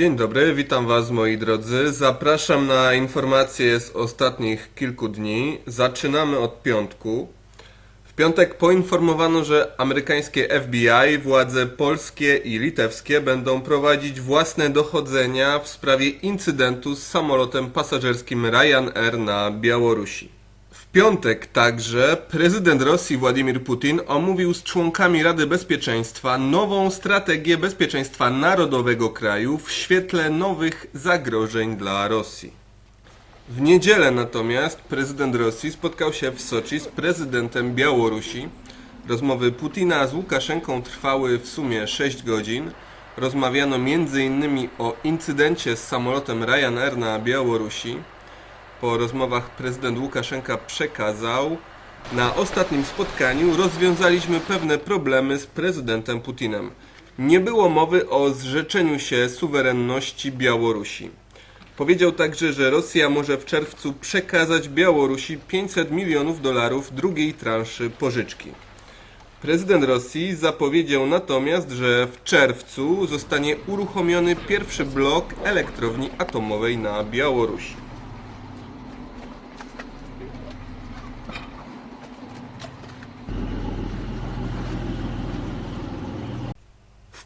Dzień dobry, witam Was moi drodzy. Zapraszam na informacje z ostatnich kilku dni. Zaczynamy od piątku. W piątek poinformowano, że amerykańskie FBI, władze polskie i litewskie będą prowadzić własne dochodzenia w sprawie incydentu z samolotem pasażerskim Ryanair na Białorusi. Piątek także prezydent Rosji Władimir Putin omówił z członkami Rady Bezpieczeństwa nową strategię bezpieczeństwa narodowego kraju w świetle nowych zagrożeń dla Rosji. W niedzielę natomiast prezydent Rosji spotkał się w Soczi z prezydentem Białorusi. Rozmowy Putina z Łukaszenką trwały w sumie 6 godzin. Rozmawiano m.in. o incydencie z samolotem Ryanair na Białorusi. Po rozmowach prezydent Łukaszenka przekazał: Na ostatnim spotkaniu rozwiązaliśmy pewne problemy z prezydentem Putinem. Nie było mowy o zrzeczeniu się suwerenności Białorusi. Powiedział także, że Rosja może w czerwcu przekazać Białorusi 500 milionów dolarów drugiej transzy pożyczki. Prezydent Rosji zapowiedział natomiast, że w czerwcu zostanie uruchomiony pierwszy blok elektrowni atomowej na Białorusi.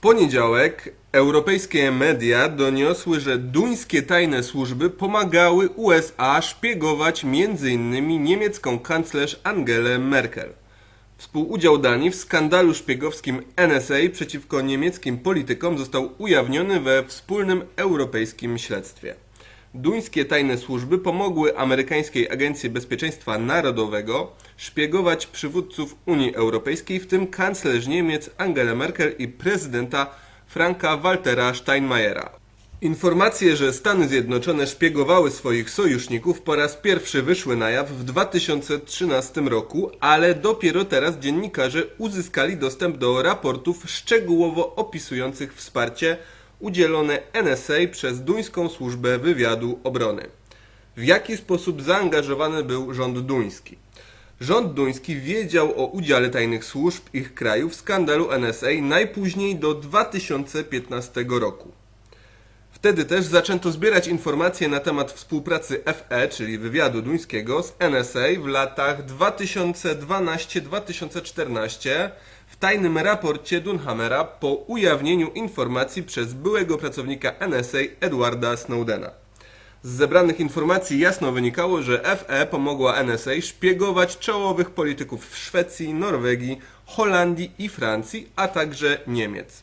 Poniedziałek europejskie media doniosły, że duńskie tajne służby pomagały USA szpiegować m.in. niemiecką kanclerz Angelę Merkel. Współudział Danii w skandalu szpiegowskim NSA przeciwko niemieckim politykom został ujawniony we wspólnym europejskim śledztwie. Duńskie tajne służby pomogły amerykańskiej Agencji Bezpieczeństwa Narodowego szpiegować przywódców Unii Europejskiej, w tym kanclerz Niemiec Angela Merkel i prezydenta Franka Waltera Steinmeiera. Informacje, że Stany Zjednoczone szpiegowały swoich sojuszników po raz pierwszy wyszły na jaw w 2013 roku, ale dopiero teraz dziennikarze uzyskali dostęp do raportów szczegółowo opisujących wsparcie udzielone NSA przez duńską służbę wywiadu obrony. W jaki sposób zaangażowany był rząd duński? Rząd duński wiedział o udziale tajnych służb ich kraju w skandalu NSA najpóźniej do 2015 roku. Wtedy też zaczęto zbierać informacje na temat współpracy FE, czyli wywiadu duńskiego, z NSA w latach 2012-2014 w tajnym raporcie Dunhamera po ujawnieniu informacji przez byłego pracownika NSA Edwarda Snowdena. Z zebranych informacji jasno wynikało, że FE pomogła NSA szpiegować czołowych polityków w Szwecji, Norwegii, Holandii i Francji, a także Niemiec.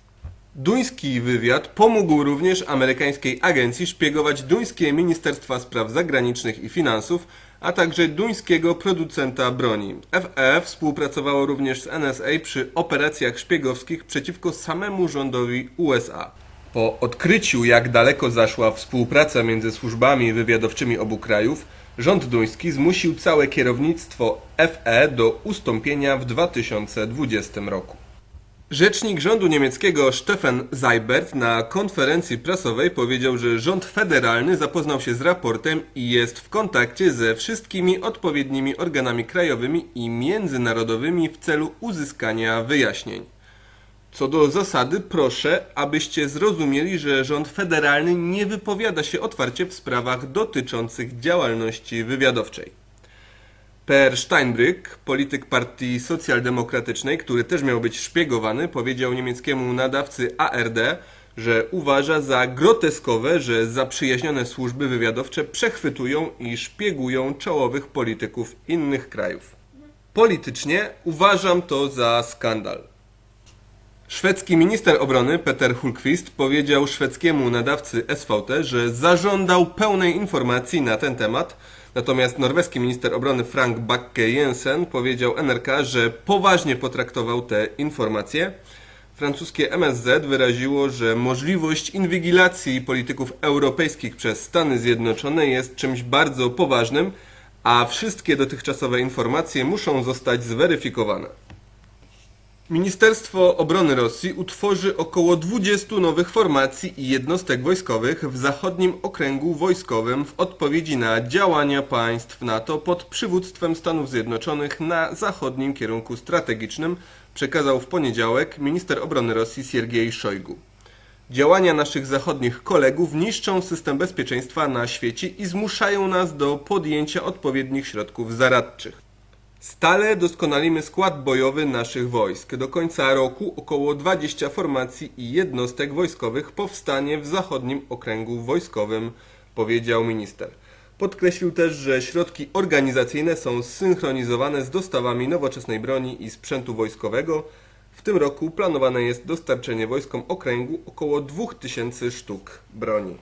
Duński wywiad pomógł również amerykańskiej agencji szpiegować duńskie Ministerstwa Spraw Zagranicznych i Finansów, a także duńskiego producenta broni. FE współpracowało również z NSA przy operacjach szpiegowskich przeciwko samemu rządowi USA. Po odkryciu, jak daleko zaszła współpraca między służbami wywiadowczymi obu krajów, rząd duński zmusił całe kierownictwo FE do ustąpienia w 2020 roku. Rzecznik rządu niemieckiego Stefan Seibert na konferencji prasowej powiedział, że rząd federalny zapoznał się z raportem i jest w kontakcie ze wszystkimi odpowiednimi organami krajowymi i międzynarodowymi w celu uzyskania wyjaśnień. Co do zasady, proszę, abyście zrozumieli, że rząd federalny nie wypowiada się otwarcie w sprawach dotyczących działalności wywiadowczej. Per Steinbrück, polityk partii socjaldemokratycznej, który też miał być szpiegowany, powiedział niemieckiemu nadawcy ARD, że uważa za groteskowe, że zaprzyjaźnione służby wywiadowcze przechwytują i szpiegują czołowych polityków innych krajów. Politycznie uważam to za skandal. Szwedzki minister obrony Peter Hultqvist powiedział szwedzkiemu nadawcy SVT, że zażądał pełnej informacji na ten temat, natomiast norweski minister obrony Frank Bakke Jensen powiedział NRK, że poważnie potraktował te informacje. Francuskie MSZ wyraziło, że możliwość inwigilacji polityków europejskich przez Stany Zjednoczone jest czymś bardzo poważnym, a wszystkie dotychczasowe informacje muszą zostać zweryfikowane. Ministerstwo Obrony Rosji utworzy około 20 nowych formacji i jednostek wojskowych w zachodnim okręgu wojskowym w odpowiedzi na działania państw NATO pod przywództwem Stanów Zjednoczonych na zachodnim kierunku strategicznym, przekazał w poniedziałek minister obrony Rosji Siergiej Szojgu. Działania naszych zachodnich kolegów niszczą system bezpieczeństwa na świecie i zmuszają nas do podjęcia odpowiednich środków zaradczych. Stale doskonalimy skład bojowy naszych wojsk. Do końca roku około 20 formacji i jednostek wojskowych powstanie w zachodnim okręgu wojskowym, powiedział minister. Podkreślił też, że środki organizacyjne są zsynchronizowane z dostawami nowoczesnej broni i sprzętu wojskowego. W tym roku planowane jest dostarczenie wojskom okręgu około 2000 sztuk broni.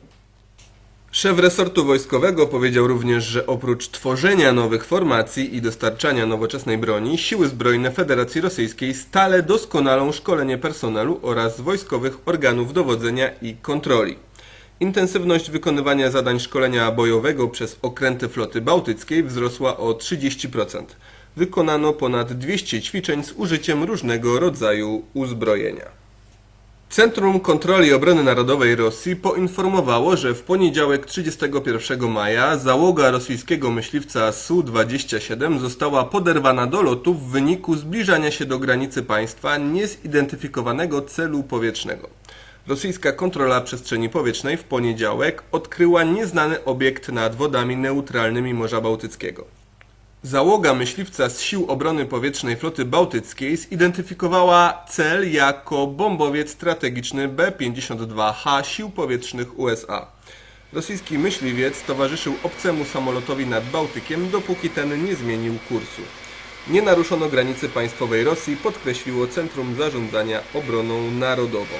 Szef resortu wojskowego powiedział również, że oprócz tworzenia nowych formacji i dostarczania nowoczesnej broni, siły zbrojne Federacji Rosyjskiej stale doskonalą szkolenie personelu oraz wojskowych organów dowodzenia i kontroli. Intensywność wykonywania zadań szkolenia bojowego przez okręty floty bałtyckiej wzrosła o 30%. Wykonano ponad 200 ćwiczeń z użyciem różnego rodzaju uzbrojenia. Centrum Kontroli Obrony Narodowej Rosji poinformowało, że w poniedziałek 31 maja załoga rosyjskiego myśliwca Su-27 została poderwana do lotu w wyniku zbliżania się do granicy państwa niezidentyfikowanego celu powietrznego. Rosyjska kontrola przestrzeni powietrznej w poniedziałek odkryła nieznany obiekt nad wodami neutralnymi Morza Bałtyckiego. Załoga myśliwca z Sił Obrony Powietrznej Floty Bałtyckiej zidentyfikowała cel jako bombowiec strategiczny B-52H Sił Powietrznych USA. Rosyjski myśliwiec towarzyszył obcemu samolotowi nad Bałtykiem, dopóki ten nie zmienił kursu. Nie naruszono granicy państwowej Rosji, podkreśliło Centrum Zarządzania Obroną Narodową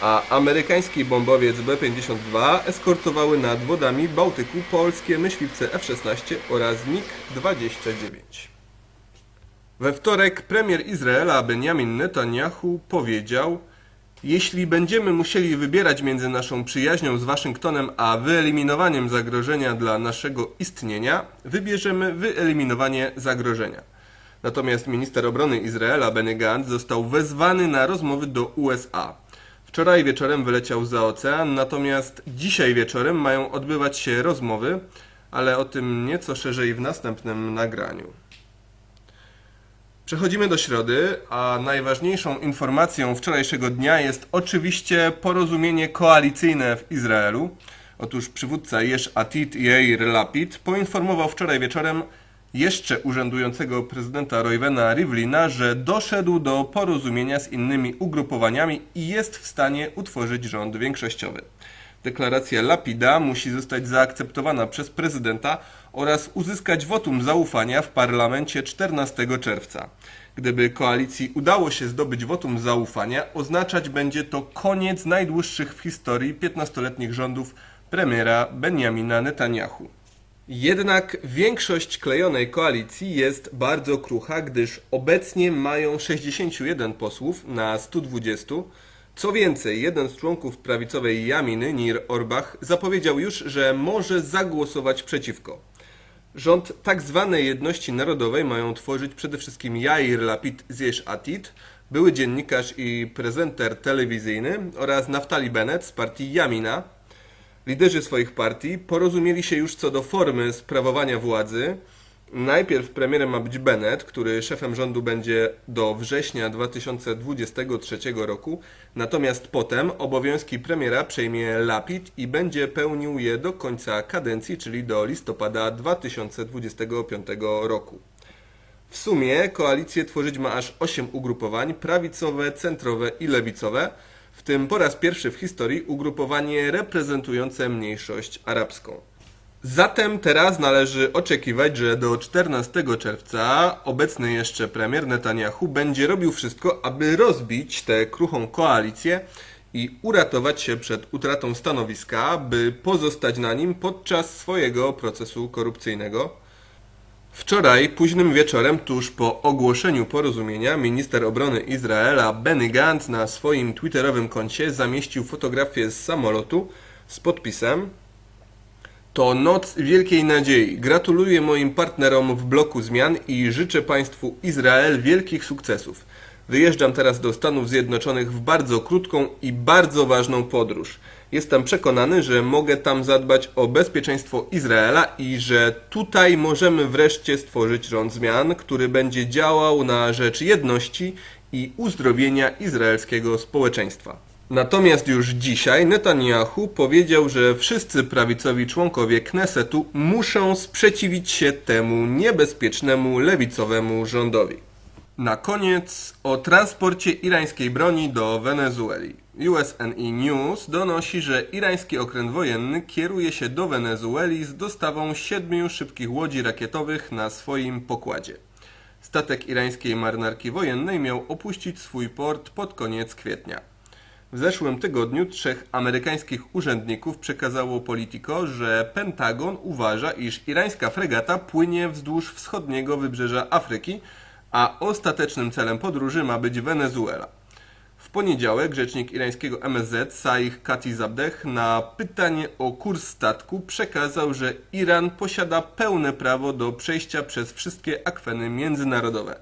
a amerykański bombowiec B-52 eskortowały nad wodami Bałtyku polskie myśliwce F-16 oraz MiG-29. We wtorek premier Izraela Benjamin Netanyahu powiedział jeśli będziemy musieli wybierać między naszą przyjaźnią z Waszyngtonem a wyeliminowaniem zagrożenia dla naszego istnienia, wybierzemy wyeliminowanie zagrożenia. Natomiast minister obrony Izraela Benny Gantz został wezwany na rozmowy do USA. Wczoraj wieczorem wyleciał za ocean, natomiast dzisiaj wieczorem mają odbywać się rozmowy, ale o tym nieco szerzej w następnym nagraniu. Przechodzimy do środy, a najważniejszą informacją wczorajszego dnia jest oczywiście porozumienie koalicyjne w Izraelu. Otóż przywódca Jesh Atid Yair Lapid poinformował wczoraj wieczorem jeszcze urzędującego prezydenta Roywena Rivlina, że doszedł do porozumienia z innymi ugrupowaniami i jest w stanie utworzyć rząd większościowy. Deklaracja Lapida musi zostać zaakceptowana przez prezydenta oraz uzyskać wotum zaufania w parlamencie 14 czerwca. Gdyby koalicji udało się zdobyć wotum zaufania, oznaczać będzie to koniec najdłuższych w historii 15-letnich rządów premiera Benjamina Netanyahu. Jednak większość klejonej koalicji jest bardzo krucha, gdyż obecnie mają 61 posłów na 120. Co więcej, jeden z członków prawicowej Jaminy, Nir Orbach, zapowiedział już, że może zagłosować przeciwko. Rząd tak zwanej jedności narodowej mają tworzyć przede wszystkim Jair Lapid z Yesh Atid, były dziennikarz i prezenter telewizyjny oraz Naftali Bennett z partii Jamina, Liderzy swoich partii porozumieli się już co do formy sprawowania władzy. Najpierw premierem ma być Bennett, który szefem rządu będzie do września 2023 roku, natomiast potem obowiązki premiera przejmie Lapid i będzie pełnił je do końca kadencji, czyli do listopada 2025 roku. W sumie koalicję tworzyć ma aż 8 ugrupowań prawicowe, centrowe i lewicowe w tym po raz pierwszy w historii ugrupowanie reprezentujące mniejszość arabską. Zatem teraz należy oczekiwać, że do 14 czerwca obecny jeszcze premier Netanyahu będzie robił wszystko, aby rozbić tę kruchą koalicję i uratować się przed utratą stanowiska, by pozostać na nim podczas swojego procesu korupcyjnego. Wczoraj, późnym wieczorem, tuż po ogłoszeniu porozumienia, minister obrony Izraela Benny Gantz na swoim twitterowym koncie zamieścił fotografię z samolotu z podpisem To noc wielkiej nadziei. Gratuluję moim partnerom w bloku zmian i życzę Państwu Izrael wielkich sukcesów. Wyjeżdżam teraz do Stanów Zjednoczonych w bardzo krótką i bardzo ważną podróż. Jestem przekonany, że mogę tam zadbać o bezpieczeństwo Izraela i że tutaj możemy wreszcie stworzyć rząd zmian, który będzie działał na rzecz jedności i uzdrowienia izraelskiego społeczeństwa. Natomiast już dzisiaj Netanyahu powiedział, że wszyscy prawicowi członkowie Knesetu muszą sprzeciwić się temu niebezpiecznemu lewicowemu rządowi. Na koniec o transporcie irańskiej broni do Wenezueli. USNE News donosi, że irański okręt wojenny kieruje się do Wenezueli z dostawą siedmiu szybkich łodzi rakietowych na swoim pokładzie. Statek irańskiej marynarki wojennej miał opuścić swój port pod koniec kwietnia. W zeszłym tygodniu trzech amerykańskich urzędników przekazało Politico, że Pentagon uważa, iż irańska fregata płynie wzdłuż wschodniego wybrzeża Afryki, a ostatecznym celem podróży ma być Wenezuela. W poniedziałek rzecznik irańskiego MSZ Saih Katizadeh na pytanie o kurs statku przekazał, że Iran posiada pełne prawo do przejścia przez wszystkie akweny międzynarodowe.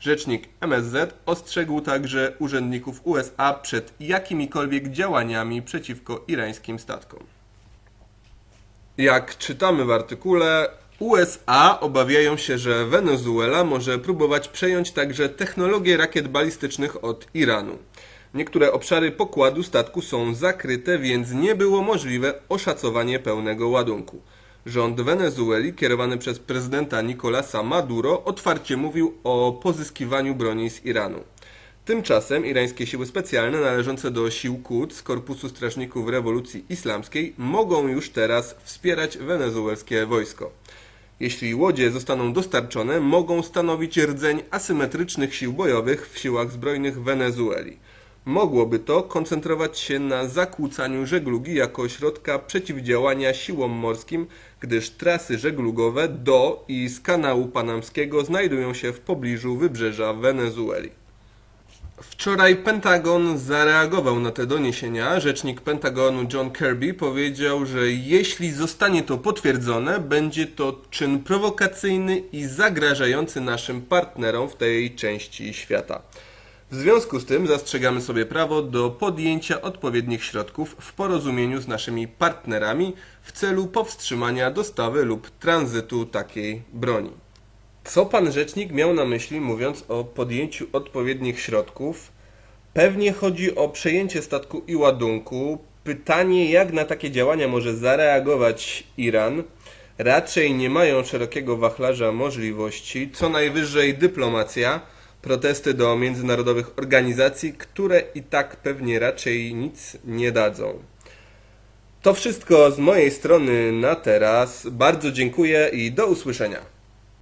Rzecznik MSZ ostrzegł także urzędników USA przed jakimikolwiek działaniami przeciwko irańskim statkom. Jak czytamy w artykule, USA obawiają się, że Wenezuela może próbować przejąć także technologię rakiet balistycznych od Iranu. Niektóre obszary pokładu statku są zakryte, więc nie było możliwe oszacowanie pełnego ładunku. Rząd Wenezueli, kierowany przez prezydenta Nicolasa Maduro, otwarcie mówił o pozyskiwaniu broni z Iranu. Tymczasem irańskie siły specjalne należące do sił Quds, Korpusu Strażników Rewolucji Islamskiej, mogą już teraz wspierać wenezuelskie wojsko. Jeśli łodzie zostaną dostarczone, mogą stanowić rdzeń asymetrycznych sił bojowych w siłach zbrojnych Wenezueli. Mogłoby to koncentrować się na zakłócaniu żeglugi jako środka przeciwdziałania siłom morskim, gdyż trasy żeglugowe do i z kanału panamskiego znajdują się w pobliżu wybrzeża Wenezueli. Wczoraj Pentagon zareagował na te doniesienia. Rzecznik Pentagonu John Kirby powiedział, że jeśli zostanie to potwierdzone, będzie to czyn prowokacyjny i zagrażający naszym partnerom w tej części świata. W związku z tym zastrzegamy sobie prawo do podjęcia odpowiednich środków w porozumieniu z naszymi partnerami w celu powstrzymania dostawy lub tranzytu takiej broni. Co pan rzecznik miał na myśli, mówiąc o podjęciu odpowiednich środków? Pewnie chodzi o przejęcie statku i ładunku. Pytanie, jak na takie działania może zareagować Iran? Raczej nie mają szerokiego wachlarza możliwości, co najwyżej dyplomacja, protesty do międzynarodowych organizacji, które i tak pewnie raczej nic nie dadzą. To wszystko z mojej strony na teraz. Bardzo dziękuję i do usłyszenia.